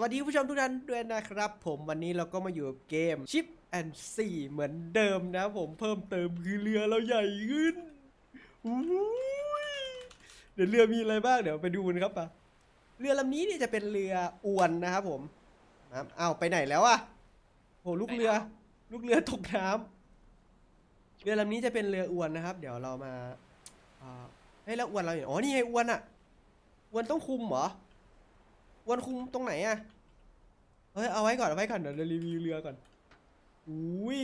วัสดีผู้ชมทุกท่านด้วยนะครับ ผมวันนี้เราก็มาอยู่กับเกม Chip and Sea เหมือนเดิมนะผมเพิ่มเติมคือเรือเราใหญ่ขึ้นอู้ยเดี๋ยวเรือมีอะไรบ้างเดี๋ยวไปดูกันครับปะเรือลำนี้เนี่ยจะเป็นเรืออวนนะครับผมนะครับอ้าวไปไหนแล้วอะโหลูกเรือ ลูกเรือตกน้ำเรือลำนี้จะเป็นเรืออวนนะครับ เดี๋ยวเรามาอ่าเฮ้ยแล้วอวนเราอยู่อ๋อนี่ไงอวนอะอวนต้องคุมเหรอ วันคุมตรงไหนอะเฮ้ยเอาไว้ก่อนเอาไว้ก่อนเดี๋ยวเรารีวิวเรือก่อนอุ้ย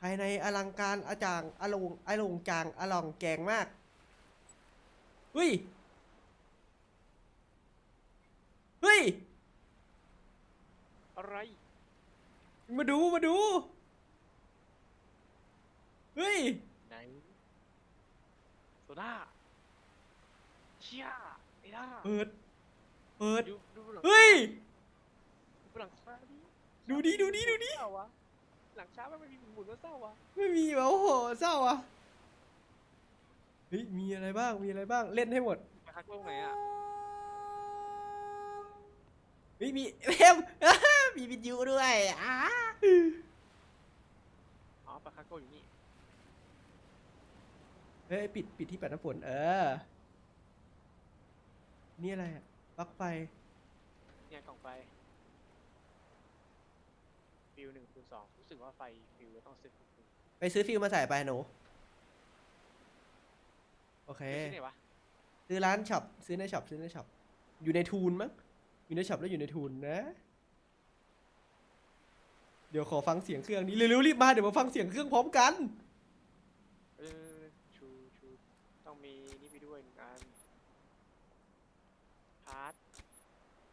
ภายในอลังการอาจางอลงอลงจางอลองแกงมากเฮ้ยเฮ้ยอะไร มาดูมาดูเฮ้ยไหนโซดาเชี่ยไอ้ด้าเปิด เปิด ดูดูหลังเฮ้ย ดูหลังคาดิดูดิดูดิดูดิ เศร้าวะหลังช้าไม่มีหมุนว่าเศร้าวะไม่มีวะโอ้โหเศร้าอะเฮ้ยมีอะไรบ้างมีอะไรบ้างเล่นให้หมดปลาคักโลกไหนอะเฮ้ยมีเพมมีวิทยุด้วยอ่าอ๋อปลาคักโลกอยู่นี่เฮ้ยปิดปิดที่ปัดน้ำฝนเออ นี่อะไรอะ ปลั๊กไฟ เนี่ยกล่องไฟฟิวหนึ่งฟิวสองรู้สึกว่าไฟฟิวต้องซื้อฟิวไปซื้อฟิลมาใส่ไปหนู โอเคที่ไหนวะซื้อร้านช็อปซื้อในช็อปซื้อในช็อปอยู่ในทูนมั้งอยู่ในช็อปแล้วอยู่ในทูนนะ เดี๋ยวขอฟังเสียงเครื่องนี้เร็วๆรีบมาเดี๋ยวมาฟังเสียงเครื่องพร้อมกัน เออชูชูต้องมีนี่ไปด้วยหนึ่งอันพาร์ท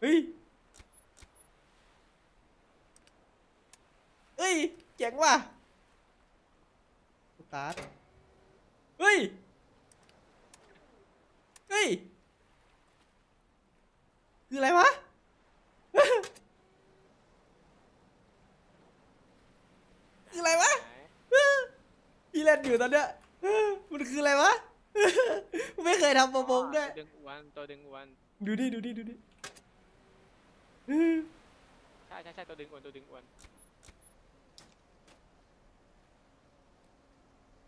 เฮ้ยเฮ้ยเจ๋งว่ะสตาร์ทเฮ้ย เฮ้ย คืออะไรวะ คืออะไรวะไหนพี่เล่นอยู่ตอนเนี้ยมันคืออะไรวะ ไม่เคยทำประมงด้วย ตัวดึงอวนตัวดึงอวนดูดิ ดูดิ ดูดิ ใช่ใช่ใช่ตัวดึงอวนตัวดึงอวน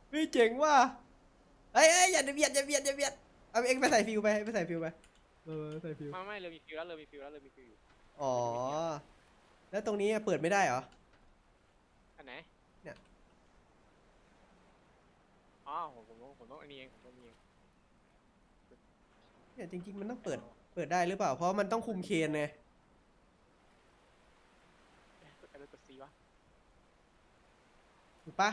เฮ้ยเจ๋งว่ะเอ้ยเอ้ยอย่าเบียดอย่าเบียดอย่าเบียดเอาเอ็งไปใส่ฟิวไปไปใส่ฟิวไปเออใส่ฟิวไม่ไม่เลยมีฟิวแล้วเลยมีฟิวแล้วเลยมีฟิวอยู่อ๋อแล้วตรงนี้เปิดไม่ได้เหรออันไหนเนี่ยอ๋อผมผมต้องผมต้องอันนี้เองผมต้องอันนี้เองเนี่ยจริงๆมันต้องเปิดเปิดได้หรือเปล่าเพราะมันต้องคุมเคนไง เอ๊ะกดอะไรกดซีวะ ถูกปะ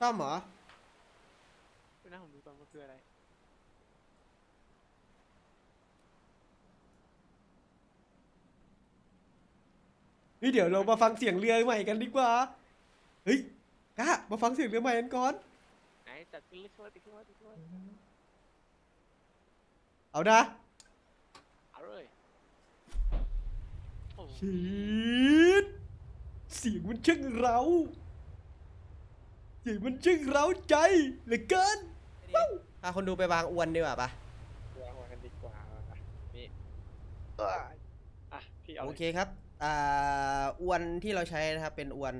ซ่อมเหรอดูนะผมดูตอนมันคืออะไรเฮ้ยเดี๋ยวเรามาฟังเสียงเรือใหม่กันดีกว่า เฮ้ยกะมาฟังเสียงเรือใหม่กันก่อน ไหนจัดขึ้นเลยช่วยติดขึ้นมาติดขึ้นมาเอานะ เอาเลยโอ้โห ชีดเสียงมันช่างเราเสียงมันช่างเราใจเหลือเกินพาคนดูไปวางอวนดีกว่าปะวางวางกันดีกว่านี่เอ้ยอะพี่เอาโอเลยเคครับอ่าอวนที่เราใช้นะครับเป็นอวน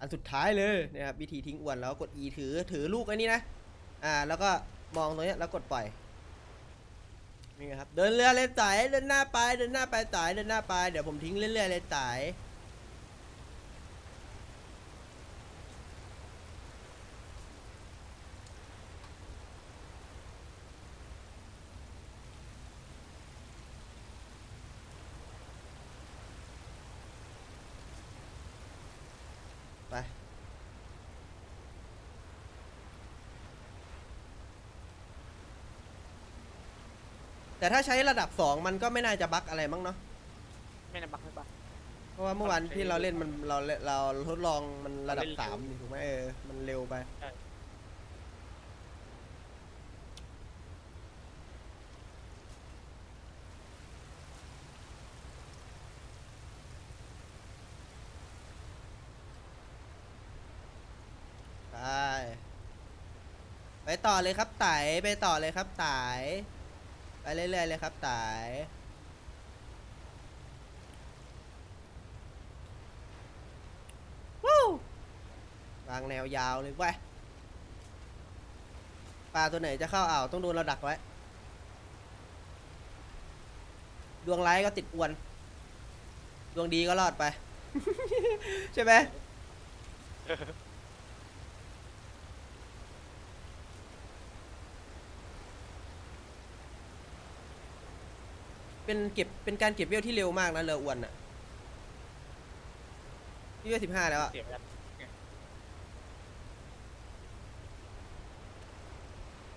อันสุดท้ายเลยนะครับวิธีทิ้งอวนแล้วกด E ถือถือลูกไอ้นี่นะอ่าแล้วก็มองตรงเนี้ยแล้วกดปล่อย นี่ครับเดินเรือเลยสายเดินหน้าไปเดินหน้าไปสายเดินหน้าไปเดี๋ยวผมทิ้งเรื่อยๆเลยสาย แต่ถ้าใช้ระดับ 2 มันก็ไม่น่าจะบั๊กอะไรมั้งเนาะไม่นะบักไม่บัก เพราะว่าเมื่อวานที่เราเล่นมันเราเราทดลองมันระดับเล่นสามนี่ถูกไหมเออมันเร็วไป ใช่ ไป ไปต่อเลยครับไต่ไปต่อเลยครับไต่ ไปเรื่อยๆเลยครับไต่วู้วางแนวยาวเลยเว้ยปลาตัวไหนจะเข้าอ่าวต้องโดนเราดักไว้ ดวงร้ายก็ติดอวน ดวงดีก็รอดไป ใช่ไหม เป็นเก็บเป็นการเก็บเวลที่เร็วมากนะเรืออวนอะนี่เวลสิบห้าแล้วอะเสียบแล้ว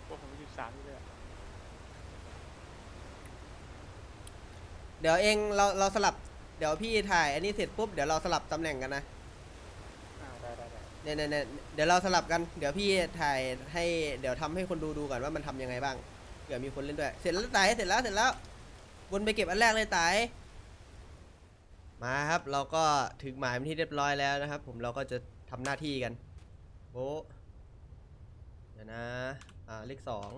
พวกผมอยู่สามนี่เลยอะเดี๋ยวเองเราเราสลับเดี๋ยวพี่ถ่ายอันนี้เสร็จปุ๊บเดี๋ยวเราสลับตำแหน่งกันนะอ่าได้ได้ได้เนี่ยเนี่ยเนี่ยเดี๋ยวเราสลับกันเดี๋ยวพี่ถ่ายให้เดี๋ยวทำให้คนดูดูก่อนว่ามันทำยังไงบ้างเผื่อมีคนเล่นด้วย เสร็จแล้วตายเสร็จแล้วเสร็จแล้ว วนไปเก็บอันแรกเลยตาย มาครับเราก็ถึงหมายเป็นที่เรียบร้อยแล้วนะครับ ผมเราก็จะทำหน้าที่กันโบ๊ะเดี๋ยวนะอ่าเลขสอง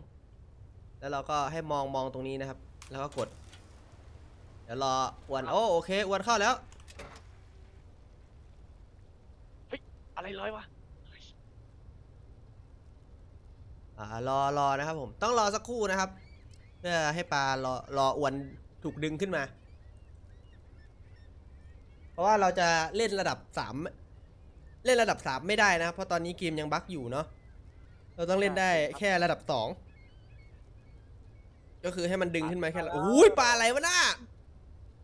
แล้วเราก็ให้มองมองตรงนี้นะครับ แล้วก็กด เดี๋ยวรออวนโอ้โอเคอวนเข้าแล้ว อะไรลอยวะอ่ารอรอนะครับผมต้องรอสักครู่นะครับ เพื่อให้ปลารอรออวนถูกดึงขึ้นมา เพราะว่าเราจะเล่นระดับสามเล่นระดับสามไม่ได้นะครับเพราะตอนนี้เกมยังบั๊กอยู่เนาะเราต้องเล่นได้แค่ระดับสองก็คือให้มันดึงขึ้นมาแค่ละอุ้ยปลาอะไรวะน่า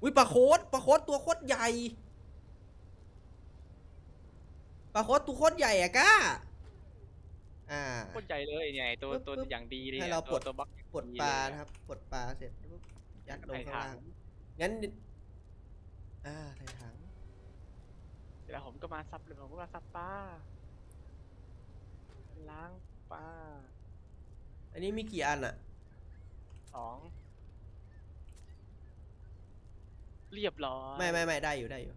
อุ้ยปลาโคตปลาโคตตัวโคตรใหญ่ปลาโคตตัวโคตรใหญ่อะก้า อ่า โคตรใหญ่เลยเนี่ยไอ้ตัวปึ๊บตัวปึ๊บอย่างดีเลยให้นี่ยเราตัวปลด ตัวบักปลดปลานะครับปลดปลาเสร็จปุ๊บยัดลงข้างล่างงั้น อ่าใส่ถัง เดี๋ยวผมก็มาซับเลยผมก็มาซับปลาล้างปลาอันนี้มีกี่อันอะสอง เรียบร้อยไม่ไม่ไม่ได้อยู่ได้อยู่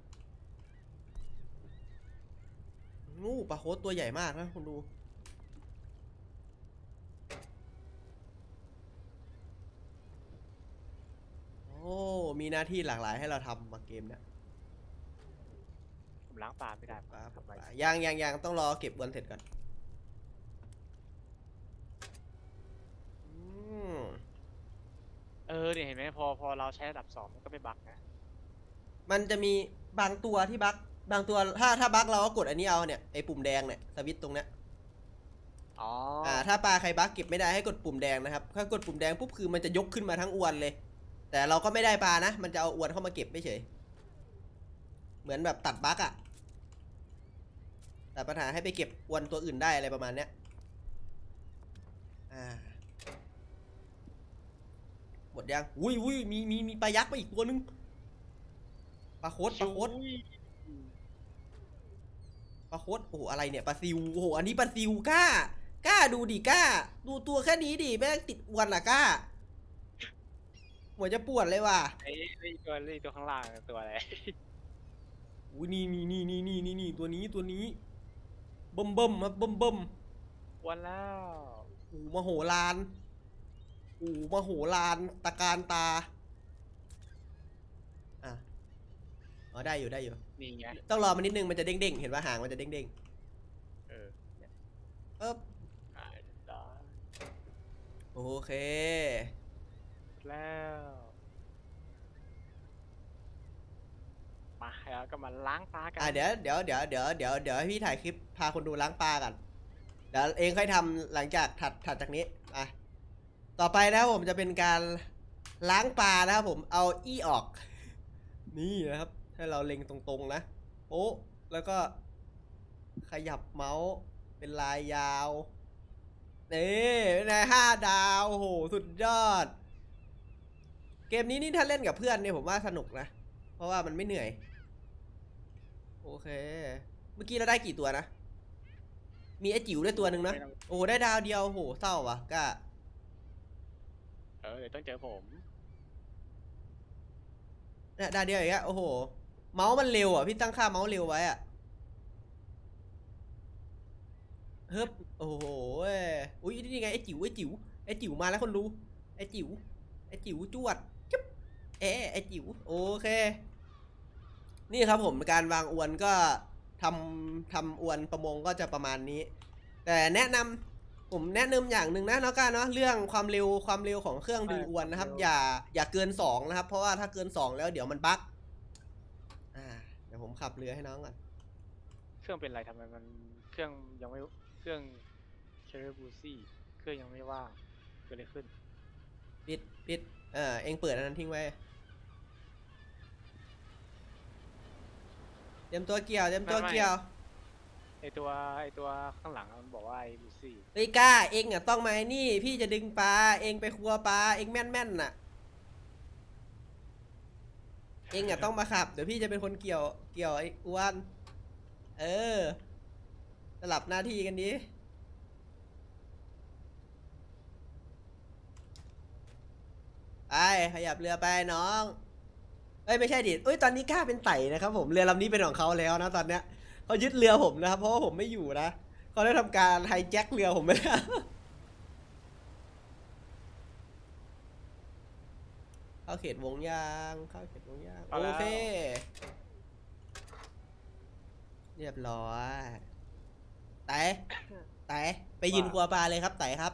งูปลาโคตตัวใหญ่มากนะคุณดู มีหน้าที่หลากหลายให้เราทำมาเกมเนี่ยผมล้างปลาไม่ได้ปลาทำปไมลายังยังยังต้องรอเก็บวันเสร็จก่อนอืมเออเนี่ยเห็นไหมพอพอเราใช้ระดับสองมันก็ไม่บักนะมันจะมีบางตัวที่บั๊กบางตัวถ้าถ้าบั๊กเราก็กดอันนี้เอาเนี่ยไอ้ปุ่มแดงเนี่ยสวิตช์ตรงเนี้ยอ๋ออ่าถ้าปลาใครบั๊กเก็บไม่ได้ให้กดปุ่มแดงนะครับถ้ากดปุ่มแดงปุ๊บคือมันจะยกขึ้นมาทั้งอวนเลย แต่เราก็ไม่ได้ปลานะ มันจะเอาอวนเข้ามาเก็บไม่เฉย เหมือนแบบตัดบั๊กอะตัดปัญหาให้ไปเก็บอวนตัวอื่นได้อะไรประมาณเนี้ย อ่า หมดยัง อุ้ยอุ้ยมีมีมีปลายักษ์มาอีกตัวนึง ปลาโคตรปลาโคตรอุ้ยปลาโคตรโอ้โหอะไรเนี่ยปลาซิว โอ้โห อันนี้ปลาซิวกล้ากล้าดูดิกล้า ดูตัวแค่นี้ดิแม่งติดอวนอะกล้า หัวจะปวดเลยว่ะไอ้ไอ้ตัวไอ้ตัวข้างล่างตัวอะไรอุ้ยนี่นี่นี่นี่นี่นี่นี่ตัวนี้ตัวนี้เบิ่มเบิ่มครับเบิ่มเบิ่มวันแล้วโอ้โหมโหฬารโอ้โหมโหฬารตะการตาอะอ๋อได้อยู่ได้อยู่ นี่ไงต้องรอมันนิดนึงมันจะเด้งๆเห็นว่าหางมันจะเด้งเออๆเอ๊บอ่าได้โอเค แล้วมาแล้วก็มาล้างปลากันอะเดี๋ยวเดี๋ยวเดี๋ยวเดี๋ยวเดี๋ยวเดี๋ยวให้พี่ถ่ายคลิปพาคนดูล้างปลากันเดี๋ยวเองค่อยทำหลังจากถัดถัดจากนี้อะต่อไปนะครับผมจะเป็นการล้างปลานะครับผมเอาอี้ออก นี่นะครับ ให้เราเล็งตรงๆนะโป๊ะแล้วก็ขยับเมาส์เป็นลายยาวนี่เป็นไงห้าดาวโหสุดยอด เกมนี้นี่ถ้าเล่นกับเพื่อนเนี่ยผมว่าสนุกนะ เพราะว่ามันไม่เหนื่อย โอเค เมื่อกี้เราได้กี่ตัวนะ มีไอ้จิ๋วด้วยตัวหนึ่งนะไม่ต้องโอ้ได้ดาวเดียวโหเศร้าว่ะก้าเออเดี๋ยวต้องเจอผมเนี่ยดาวเดียวอย่างเงี้ยโอ้โห เมาส์มันเร็วอะพี่ตั้งค่าเมาส์เร็วไว้อะเฮิบโอ้โหเว้ยอุ้ยนี่ไงไอ้จิ๋วไอ้จิ๋วไอ้จิ๋วมาแล้วคนรู้ไอ้จิ๋วไอ้จิ๋วจวดจุ๊บ เอ๊ะไอ้จิ๋วโอเค นี่ครับผมการวางอวนก็ทำทำอวนประมงก็จะประมาณนี้ แต่แนะนำผมแนะนำอย่างหนึ่งนะน้องก้าเนาะเรื่องความเร็วความเร็วของเครื่องดึงอวนนะครับ อย่าอย่าเกินสองนะครับ เพราะว่าถ้าเกินสองแล้วเดี๋ยวมันบั๊กอ่าเดี๋ยวผมขับเรือให้น้องก่อนเครื่องเป็นไรทำไมมันเครื่องยังไม่เครื่องเชอร์บูซี่เครื่องยังไม่ว่างเกิดอะไรขึ้น ปิดปิด เออเองเปิดอันนั้นทิ้งไว้ เตรียมตัวเกี่ยว เตรียมตัวไม่ไม่ เกี่ยว ไอตัวไอตัวข้างหลังอะมันบอกว่าไอบูซี่เฮ้ยกล้าเองอะต้องมาไอ้นี่ พี่จะดึงปลาเองไปครัวปลาเองแม่นแม่นๆน่ะ เองอะต้องมาขับ เดี๋ยวพี่จะเป็นคนเกี่ยว เกี่ยวไอ้อ้วนเออ สลับหน้าที่กันดิไป ขยับเรือไปน้อง เอ้ยไม่ใช่ดิเอ้ยตอนนี้กล้าเป็นไต่นะครับ ผมเรือลำนี้เป็นของเขาแล้วนะตอนเนี้ยเขายึดเรือผมนะครับเพราะว่าผมไม่อยู่นะเขาได้ทำการไฮแจ็คเรือผมไปแล้วเข้าเขตวงยางเข้าเขตวงยางเอาโอแล้วเคเรียบร้อยไต่ไต่ไปยืนครัวปลาเลยครับไต่ครับ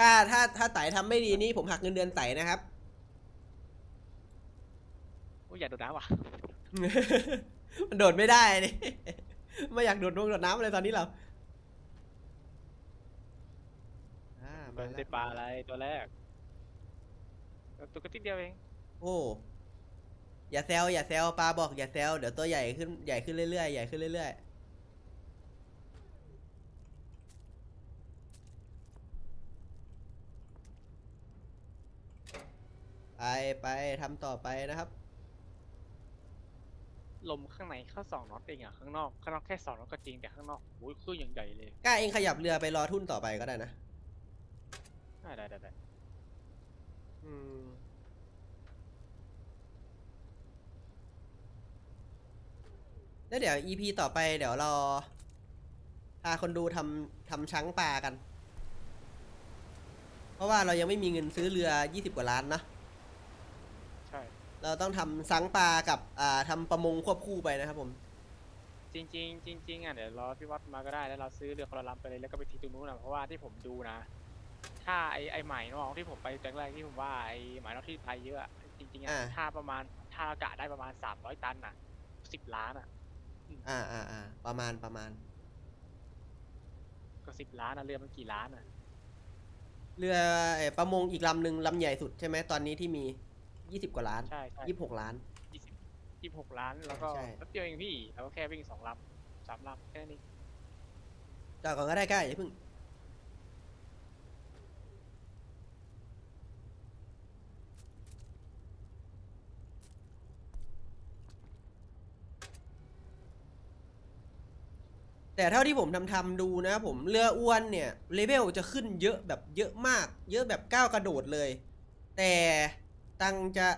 ถ้าถ้าถ้าไต่ทำไม่ดีนี่ผมหักเงินเดือนไต่นะครับ โอ้ยอยากโดดน้ำว่ะมันโดดไม่ได้นี่ ไม่อยากโดดลงโดดน้ำอะไรตอนนี้เราอ่าโดมานแล้วได้ปลาอะไรตัวแรกตัวกระติดเดียวเองโอ้ อย่าแซวอย่าแซวปลาบอกอย่าแซวเดี๋ยวตัวใหญ่ขึ้นใหญ่ขึ้นเรื่อยๆใหญ่ขึ้นเรื่อยๆ ไปไปทำต่อไปนะครับ ลมข้างในเข้าสองน็อตเองอะข้างนอกข้างนอกแค่สองน็อตก็จริงแต่ข้างนอกโอ้ยเครื่องอย่างใหญ่เลยกล้าเองขยับเรือไปรอทุ่นต่อไปก็ได้นะ ได้ได้ได้ได้อืม แล้วเดี๋ยว EP ต่อไปเดี๋ยวเราพาคนดูทำทำช้างปลากัน เพราะว่าเรายังไม่มีเงินซื้อเรือ 20 กว่าล้านนะใช่ เราต้องทำสังปลากับอ่าทำประมงควบคู่ไปนะครับผม จริงจริงๆจริงๆอะเดี๋ยวรอพี่วัดมาก็ได้แล้วเราซื้อเรือคนละลำไปเลยแล้วก็ไปทีตรงนู้นนะเพราะว่าที่ผมดูนะ ถ้าไอไอใหม่นอกที่ผมไปแรกๆที่ผมว่าไอใหม่นอกที่ไปเยอะอะจริงๆอะอ่า ถ้าประมาณถ้าอากาศได้ประมาณสามร้อยตันอะสิบล้านอะอ่าอ่าอ่าประมาณประมาณ ก็สิบล้านอะเรือมันกี่ล้านอะเรือเอ่อประมงอีกลำหนึ่งลำใหญ่สุดใช่ไหมตอนนี้ที่มี 20กว่าล้านใช่ใช่26ล้าน ยี่สิบยี่หกล้านแล้วก็ใช่ แป๊บเดียวเองพี่เราก็แค่วิ่งสองลำสามลำแค่นี้จอดก่อนก็ได้กล้าอย่าเพิ่งแต่เท่าที่ผมทำทำดูนะผมเรืออ้วนเนี่ยเลเวลจะขึ้นเยอะแบบเยอะมาก เยอะแบบก้าวกระโดดเลย แต่ ตังจะ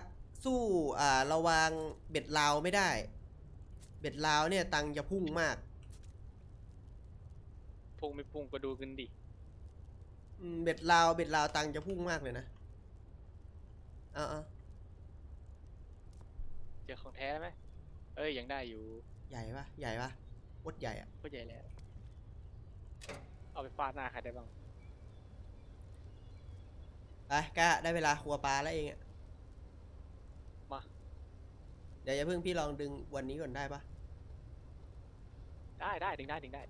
สู้อ่าระวางเบ็ดลาวไม่ได้ เบ็ดลาวเนี่ย ตังจะพุ่งมาก พุ่งไม่พุ่งก็ดูกันดิ อืมเบ็ดลาวเบ็ดลาวตังจะพุ่งมากเลยนะเอาเอาเจอของแท้ไหมเอ้ยยังได้อยู่ใหญ่ปะใหญ่ปะวดใหญ่อะก็ใหญ่แล้ว เอาไปฟาดหน้าใครได้บ้าง ไปกล้าได้เวลาครัวปลาแล้วเองอะมา เดี๋ยวอย่าเพิ่งพี่ลองดึงวันนี้ก่อนได้ปะได้ได้ดึงได้ดึงได้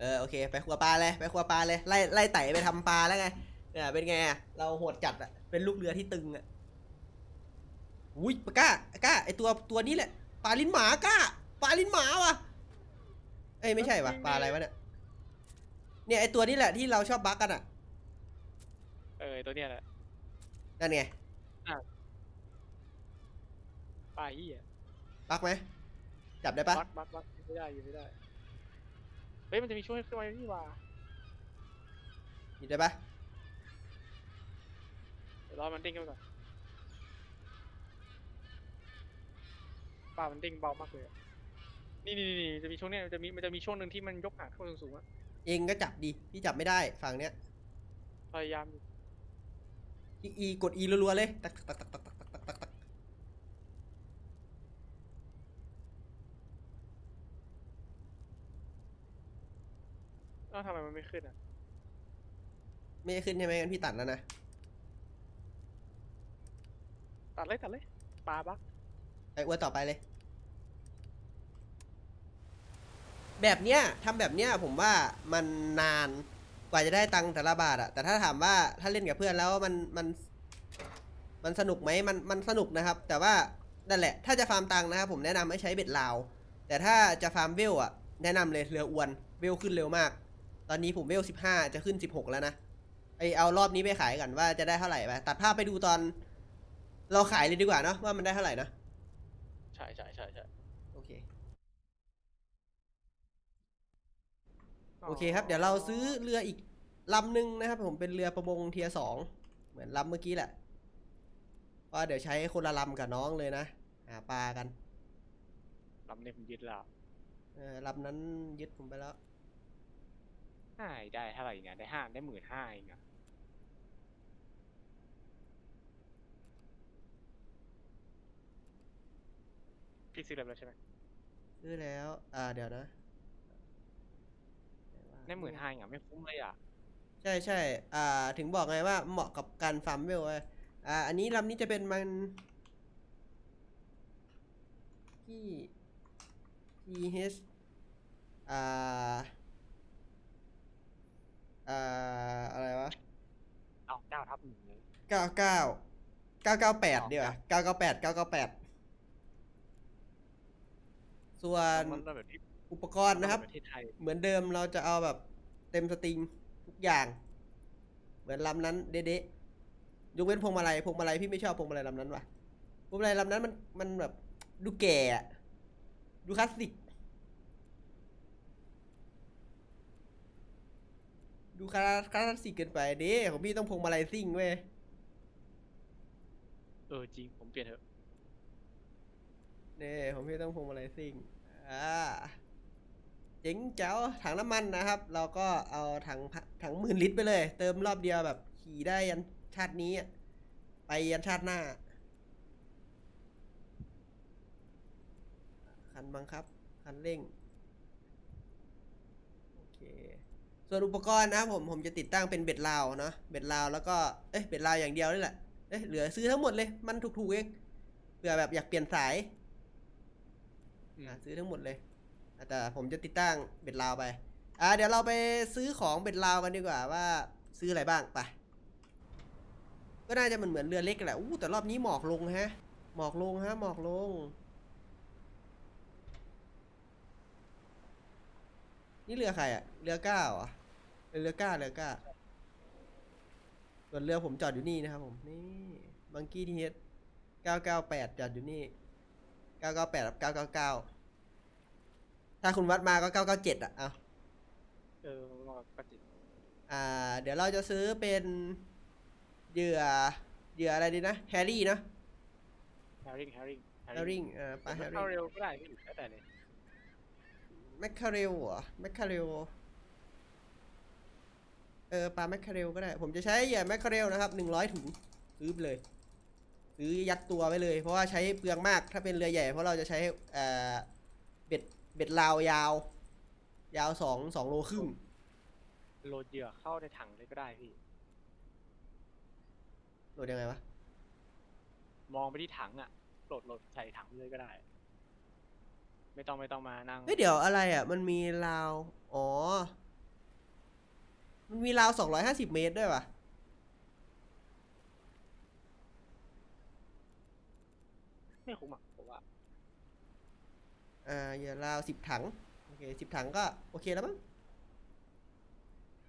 เออโอเค ไปครัวปลาเลยไปครัวปลาเลยไล่ไล่ไต่ไปทำปลาแล้วไงเนี่ยเป็นไงอะเราโหดจัดอะเป็นลูกเรือที่ตึงอะอุ้ยปลากล้ากล้าไอตัวตัวนี้แหละปลาลิ้นหมากล้าปลาลิ้นหมาวะเอ้ยไม่ใช่วะปลาอะไรวะเนี่ยเนี่ยไอตัวนี้แหละที่เราชอบบักกันอะเออตัวเนี้ยแหละนั่นไง ป้ายเฮียปักไหมจับได้ปะบักบักบักไม่ได้ยู่ไม่ได้เฮ้ยมันจะมีช่วงขึ้นมาที่ว่าหยิบได้ปะเดี๋ยวรอมันดิ้งขึ้นก่อนป้ามันดิ้งเบามากเลยนี่นี่นี่จะมีช่วงเนี้ยมันจะมีมันจะมีช่วงหนึ่งที่มันยกหาดขึ้นสูงๆอะเองก็จับดีพี่จับไม่ได้ฝั่งเนี้ยพยายามอยู่อีกดอีรัวๆเลยตักตักตักตัก เอ้าทำไมมันไม่ขึ้นอะ ไม่ได้ขึ้นใช่ไหมงั้นพี่ตัดแล้วนะ ตัดเลยตัดเลยปลาบักไปอ้วนต่อไปเลย แบบเนี้ยทำแบบเนี้ยผมว่ามันนานกว่าจะได้ตังค์แต่ละบาทอะแต่ถ้าถามว่าถ้าเล่นกับเพื่อนแล้วมันมัน มันสนุกไหมมันมันสนุกนะครับ แต่ว่านั่นแหละ ถ้าจะฟาร์มตังค์นะครับผมแนะนำให้ใช้เบ็ดลาว แต่ถ้าจะฟาร์มเวลอะแนะนำเลยเรืออวนเวลขึ้นเร็วมาก ตอนนี้ผมเวลสิบห้าจะขึ้นสิบหกแล้วนะไอเอารอบนี้ไปขายกันว่าจะได้เท่าไหร่ไปตัดภาพไปดูตอน เราขายเลยดีกว่าเนาะว่ามันได้เท่าไหร่นะใช่ใช่ใช่ใช่โอเค โอเคครับ เดี๋ยวเราซื้อเรืออีกลำหนึ่งนะครับ ผมเป็นเรือประมงเทียสองเหมือนลำเมื่อกี้แหละเพราะเดี๋ยวใช้คนละลำกับน้องเลยนะหาปลากันลำเนี่ยผมยึดแล้วเออลำนั้นยึดผมไปแล้ว ห้าได้เท่าไหร่เนี่ยได้ห้าได้หมื่นห้าเองอะพี่ซื้อเรียบร้อยใช่ไหมซื้อแล้ว อ่า เดี๋ยวนะได้หมื่นห้าเองอะไม่คุ้มเลยอะใช่ใช่อ่า ถึงบอกไงว่าเหมาะกับการฟาร์มเวลไว้อ่า อันนี้ลำนี้จะเป็นมันที่ TH อ่า อ่าอะไรวะเอาเก้าทับหนึ่งเลยเก้าเก้าเก้าเก้าแปดเดียวาเก้าเก้าแปดเก้าเก้าแปดส่วนมันแบบที่อุปกรณ์นะครับ ประเทศไทยเหมือนเดิมเราจะเอาแบบเต็มสตริงทุกอย่าง เหมือนลำนั้นเด๊ะๆยกเว้นพวงมาลัยพวงมาลัยพี่ไม่ชอบพวงมาลัยลำนั้นว่ะพวงมาลัยลำนั้นมันมันแบบดูแก่อะดูคลาสสิก ดูคลาคลาสสิกเกินไปเด้ของพี่ต้องพวงมาลัยซิ่งเว้ยเออจริงผมเปลี่ยนเถอะเน่ของพี่ต้องพวงมาลัยซิ่งอ่าเจ๋งเจ๋วถังน้ำมันนะครับ เราก็เอาถังพะถังหมื่นลิตรไปเลย เติมรอบเดียวแบบขี่ได้ยันชาตินี้อะไปยันชาติหน้า คันบังคับ คันเร่ง โอเค ส่วนอุปกรณ์นะครับผมผมจะติดตั้งเป็นเบ็ดลาวเนาะเบ็ดลาวแล้วก็เอ้ยเบ็ดลาวอย่างเดียวนี่แหละเอ้ยเหลือซื้อทั้งหมดเลยมันถูกๆเองเผื่อแบบอยากเปลี่ยนสายอืมอะซื้อทั้งหมดเลยแต่ผมจะติดตั้งเบ็ดลาวไปอ่าเดี๋ยวเราไปซื้อของเบ็ดลาวกันดีกว่าว่า ซื้ออะไรบ้างไปก็น่าจะเหมือนเหมือนเรือเล็กแหละอู้แต่รอบนี้หมอกลงฮะ หมอกลงฮะ หมอกลง นี่เรือใครอะเรือเก้าอะ เรือเก้าเรือเก้าส่วนเรือผมจอดอยู่นี่นะครับผม นี่บังกี้ทีเฮดเก้าเก้าแปดจอดอยู่นี่เก้าเก้าแปดกับเก้าเก้าเก้าถ้าคุณวัดมาก็เก้าเก้าเจ็ดอะเอาเออมันก็จิตอ่า เดี๋ยวเราจะซื้อเป็นเหยื่อเหยื่ออะไรดีนะแฮร์รี่นะแฮร์ริงแฮร์ริงแฮร์ริ่งอ่าปลาแฮร์เข้าริ่งเร็วก็ได้พี่แล้วแต่เนี่ยแมคคาเรลเหรอแมคคาเรล เออปลาแมคคาเรลก็ได้ ผมจะใช้เหยื่อแมคคาเรลนะครับหนึ่งร้อยถุงซื้อไปเลยซื้อยัดตัวไว้เลย เพราะว่าใช้เปลืองมากถ้าเป็นเรือใหญ่ เพราะเราจะใช้เอ่อเบ็ดเบ็ดลาวยาว ยาวสองสองโลครึ่งโหลดเหยื่อเข้าในถังเลยก็ได้พี่ โหลดยังไงวะมองไปที่ถังอะโหลดโหลดใส่ถังเลยก็ได้ ไม่ต้องไม่ต้องมานั่งเฮ้ยเดี๋ยวอะไรอะ มันมีราว อ๋อ มันมีราวสองร้อยห้าสิบเมตรด้วยวะไม่คุ้มอะผมว่าอ่าอย่าราวสิบถัง โอเคสิบถังก็โอเคแล้วมั้ง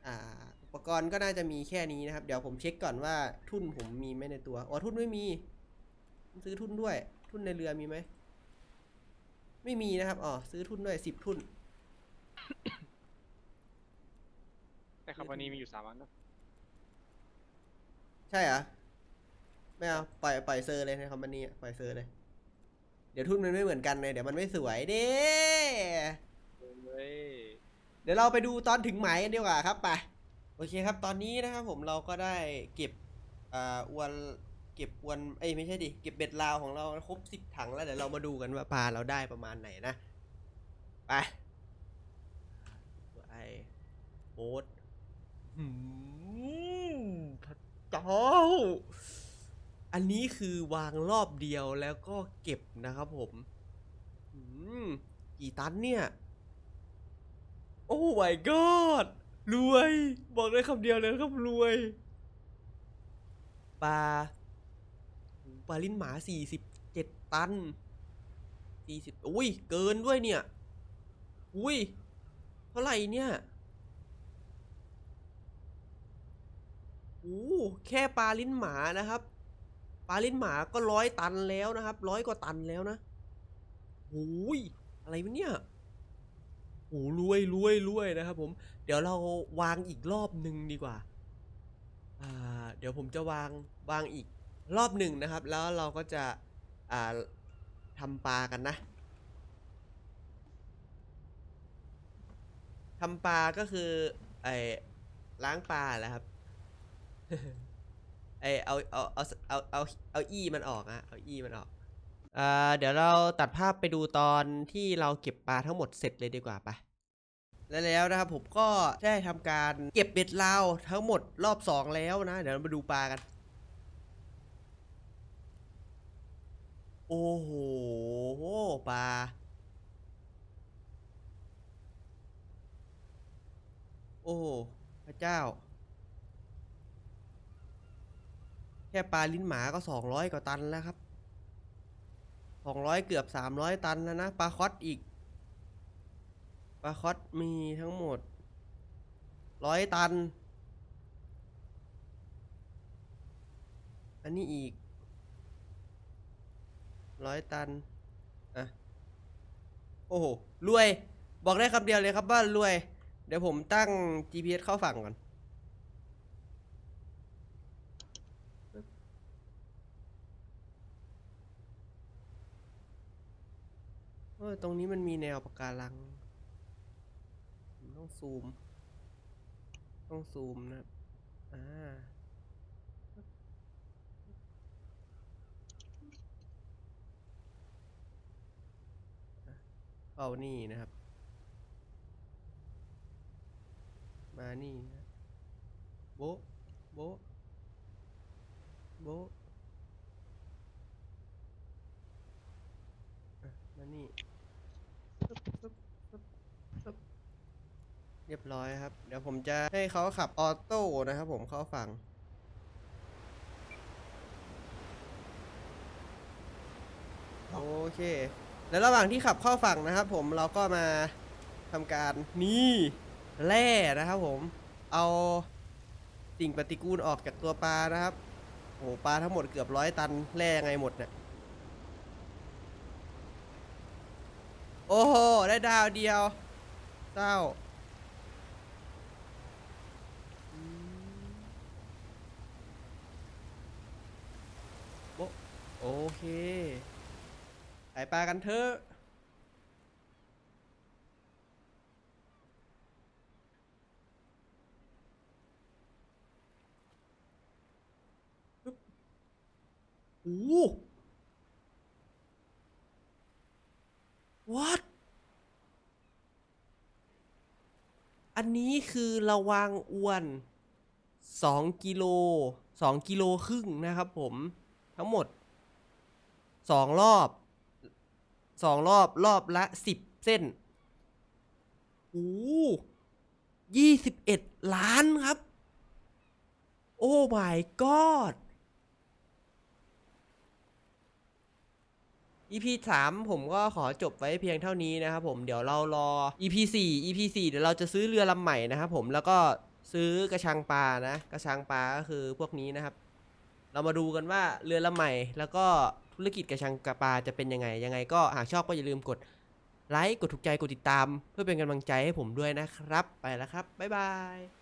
อ่า อุปกรณ์ก็น่าจะมีแค่นี้นะครับ เดี๋ยวผมเช็คก่อนว่าทุ่นผมมีไหมในตัว อ๋อ ทุ่นไม่มีต้องซื้อทุ่นด้วย ทุ่นในเรือมีไหม ไม่มีนะครับ อ๋อ ซื้อทุ่นด้วยสิบทุ่น ในคอมพานีมีอยู่สามอันเนอะใช่เหรอไม่เอาปล่อยปล่อยเซอร์เลยในคอมพานีอะปล่อยเซอร์เลย เดี๋ยวทุ่นมันไม่เหมือนกันเลยเดี๋ยวมันไม่สวยเด้เฮ้ยเดี๋ยวเราไปดูตอนถึงไหมกันดีกว่าครับไปโอเคครับ ตอนนี้นะครับผมเราก็ได้เก็บอ่าอวนเก็บอวนเอ้ยไม่ใช่ดิเก็บเบ็ดลาวของเราครบสิบถังแล้วเดี๋ยวเรามาดูกันว่าปลาเราได้ประมาณไหนนะไปไอโบ๊ทหืม พระเจ้า อันนี้คือวางรอบเดียวแล้วก็เก็บนะครับผมหืมกี่ตันเนี่ย โอ้ my god รวย บอกได้คำเดียวเลยครับรวย ปลา ปลาลิ้นหมาสี่สิบเจ็ดตันสี่สิบอุ้ย เกินด้วยเนี่ย อุ้ย เท่าไหร่เนี่ย อ้แค่ปลาลิ้นหมานะครับปลาลิ้นหมาก็ร้อยตันแล้วนะครับร้อยกว่าตันแล้วนะโอ้ยอะไรวะเนี่ยโอ้รวยรวยรวยนะครับผม เดี๋ยวเราวางอีกรอบหนึ่งดีกว่า อ่า เดี๋ยวผมจะวางวางอีกรอบหนึ่งนะครับ แล้วเราก็จะ อ่าทำปลากันนะทำปลาก็คือไอ้ล้างปลาแหละครับ ไอเอาเอาเอาเอาเอาเอาอี้มันออกอะเอาอี้มันออกอ่าเดี๋ยวเราตัดภาพไปดูตอนที่เราเก็บปลาทั้งหมดเสร็จเลยดีกว่าไปและแล้วนะครับผมก็ได้ทำการเก็บเบ็ดลาวทั้งหมดรอบสองแล้วนะ เดี๋ยวเรามาดูปลากัน โอ้โหปลาโอ้พระเจ้า แค่ปลาลิ้นหมาก็สองร้อยกว่าตันแล้วครับสองร้อยเกือบสามร้อยตันแล้วนะปลาคอสอีกปลาคอสมีทั้งหมดร้อยตัน อันนี้อีกร้อยตัน อะ โอ้โห รวย บอกได้คำเดียวเลยครับว่ารวย เดี๋ยวผมตั้ง GPS เข้าฝั่งก่อน เออ ตรงนี้มันมีแนวปะการัง ต้องซูม ต้องซูมนะ อ่าเข้านี่นะครับ มานี่นะโบะโบะโบะอะมานี่ ปึ๊บปึ๊บปึ๊บปึ๊บเรียบร้อยครับ เดี๋ยวผมจะให้เขาขับออโต้นะครับผมเข้าฝั่งโอเค แล้วระหว่างที่ขับเข้าฝั่งนะครับ ผมเราก็มาทำการนี่แร่นะครับผมเอาสิ่งปฏิกูลออกจากตัวปลานะครับโอ้ปลาทั้งหมดเกือบร้อยตันแร่ยังไงหมดเนี่ย โอ้โห ได้ดาวเดียวเศร้าโบ๊ะโอเคไปปลากันเถอะปึ๊บโอ้โห what อันนี้คือระวางอวน 2 กิโล 2 กิโลครึ่งนะครับผม ทั้งหมด 2 รอบ 2 รอบรอบละ 10 เส้นโอ้ยี่สิบเอ็ดล้านครับ โอ้ my god EP 3 ผมก็ขอจบไว้เพียงเท่านี้นะครับผมเดี๋ยวเรารอ EP 4 EP 4 เดี๋ยวเราจะซื้อเรือลำใหม่นะครับผมแล้วก็ซื้อกระชังปลานะ กระชังปลาก็คือพวกนี้นะครับ เรามาดูกันว่าเรือลำใหม่ แล้วก็ธุรกิจกระชังปลาจะเป็นยังไง ยังไงก็หากชอบก็อย่าลืมกดไลค์กดถูกใจกดติดตาม เพื่อเป็นกำลังใจให้ผมด้วยนะครับ ไปแล้วครับบ๊ายบาย